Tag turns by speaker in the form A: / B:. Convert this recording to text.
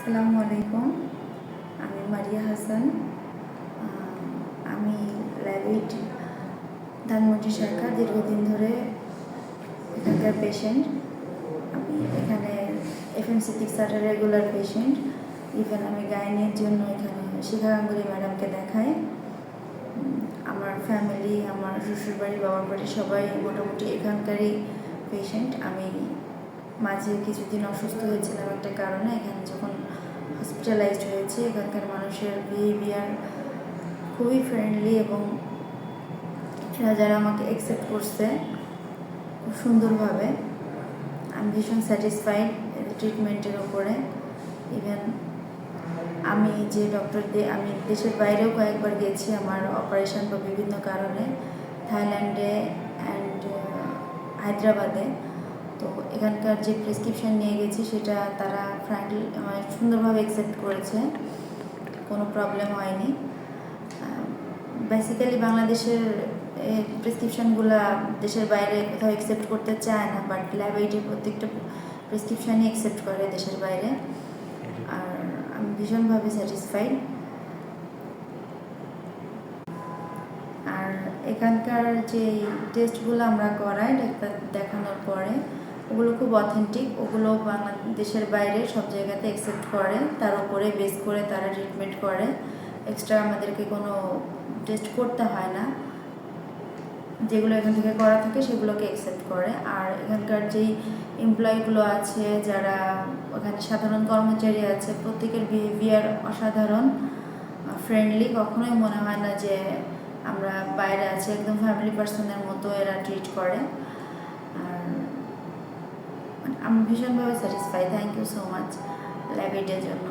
A: আসসালামু আলাইকুম। আমি মারিয়া হাসান। আমি ল্যাবিট ধানমন্ডি শাখা দীর্ঘদিন ধরে এখানকার পেশেন্ট আমি এখানে এফএমসি স্যারের রেগুলার পেশেন্ট ইভেন আমি গাইনের জন্য এখানে শিখা গাঙ্গুলি ম্যাডামকে দেখাই। আমার ফ্যামিলি আমার শ্বশুরবাড়ি, বাবার বাড়ি সবাই মোটামুটি এখানকারই পেশেন্ট আমি মাঝে কিছুদিন অসুস্থ হয়েছিলাম একটা কারণে। এখানে যখন হসপিটালাইজড হয়েছি। এখানকার মানুষের বিহেভিয়ার খুবই ফ্রেন্ডলি এবং এরা যারা আমাকে অ্যাকসেপ্ট করছে, খুব সুন্দরভাবে আমি ভীষণ স্যাটিসফাইড ট্রিটমেন্টের ওপরে ইভেন আমি যে ডক্টর দিয়ে আমি দেশের বাইরেও কয়েকবার গেছি আমার অপারেশন বা বিভিন্ন কারণে। থাইল্যান্ডে অ্যান্ড হায়দ্রাবাদে। তো এখানকার যে প্রেসক্রিপশন নিয়ে গেছি সেটা তারা ফ্র্যাঙ্কলি মানে সুন্দরভাবে অ্যাকসেপ্ট করেছে। কোনো প্রবলেম হয়নি। বেসিক্যালি বাংলাদেশের প্রেসক্রিপশনগুলো দেশের বাইরে কোথাও অ্যাকসেপ্ট করতে চায় না বাট ল্যাব এইটের প্রত্যেকটা প্রেসক্রিপশানই অ্যাকসেপ্ট করে দেশের বাইরে। আর আমি ভীষণভাবে স্যাটিসফাইড আর এখানকার যে টেস্টগুলো আমরা করাই ডাক্তার দেখানোর পরে ওগুলো খুব অথেন্টিক ওগুলো বাংলাদেশের বাইরে সব জায়গাতে অ্যাকসেপ্ট করে তার উপরে বেস করে তারা ট্রিটমেন্ট করে এক্সট্রা আমাদেরকে কোনো টেস্ট করতে হয় না। যেগুলো এখান থেকে করা থাকে সেগুলোকে অ্যাকসেপ্ট করে। আর এখানকার যেই এমপ্লয়িগুলো আছে, যারা ওখানে সাধারণ কর্মচারী আছে, প্রত্যেকের বিহেভিয়ার অসাধারণ ফ্রেন্ডলি কখনোই মনে হয় না যে আমরা বাইরে আছি, একদম ফ্যামিলি পার্সনের মতো এরা ট্রিট করে। আমি ভীষণভাবে satisfy thank you so much ল্যাবিটের জন্য।